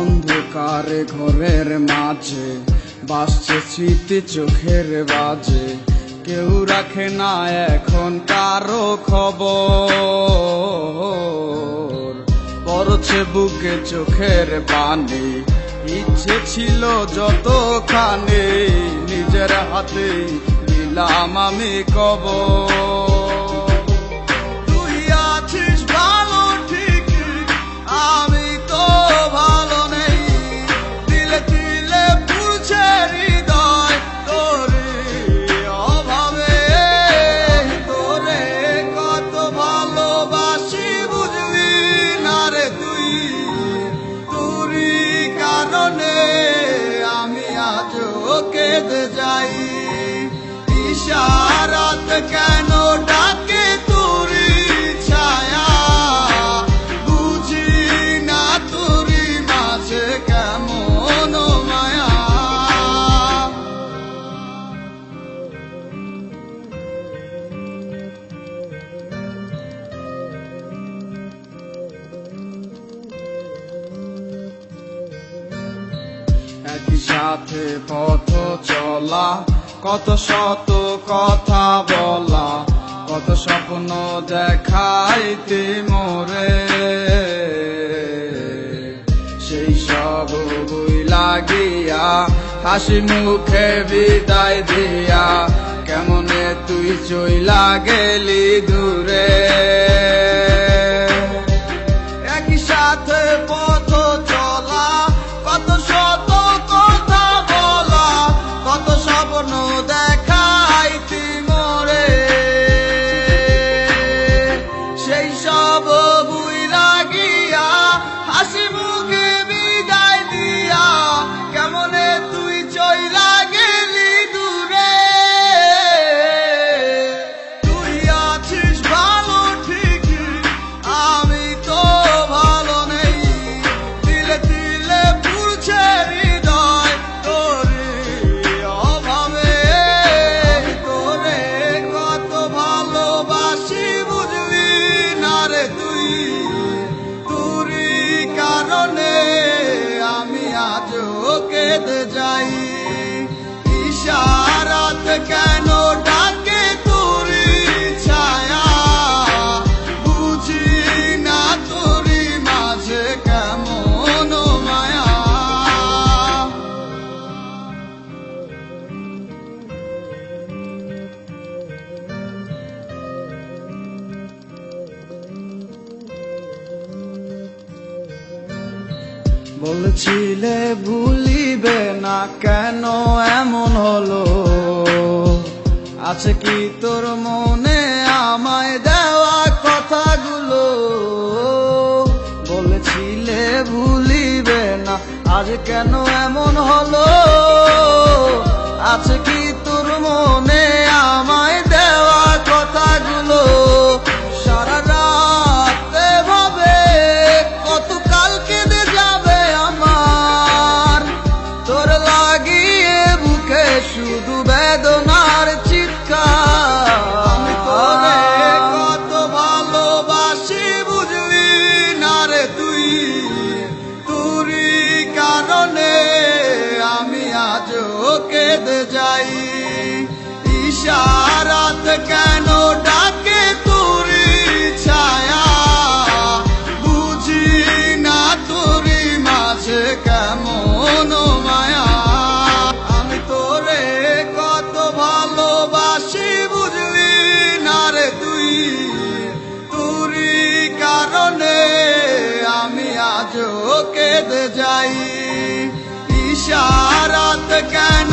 অন্ধকার ঘরের মাঝে, বাসছে স্মৃতি চোখের বাজে। কেউ রাখে না এখন কারও খবর। পড়ছে বুকে চোখের পানি, ইচ্ছে ছিল যতখানি। নিজের হাতে দিলাম আমি কবর। কারণে আমি আজ কেঁদে যাই ইশারাত একই সাথে পথ চলা। কত শত কথা বলা, কত স্বপ্ন দেখাইতে মোরে। সেই সব বই লাগিয়া, হাসি মুখে বিদায় দিয়া, কেমনে তুই চইলা গেলি দূরে? বলছিলে ভুলিবে না কেন, এমন হলো। আছে কি তোর মনে আমায় দেওয়া কথাগুলো? বলেছিলে ভুলিবে না, আজ কেন এমন হলো? আছে কি কেঁদে যাই। ইশারাত কেন ডাকে তুরি ছায়া? বুঝি না তুরি মাঝে কেমন মায়া। আমি তোরে কত ভালোবাসি, বুঝলি না রে তুই? তুরি কারণে আমি আজও কেঁদে যাই। সারাত কেন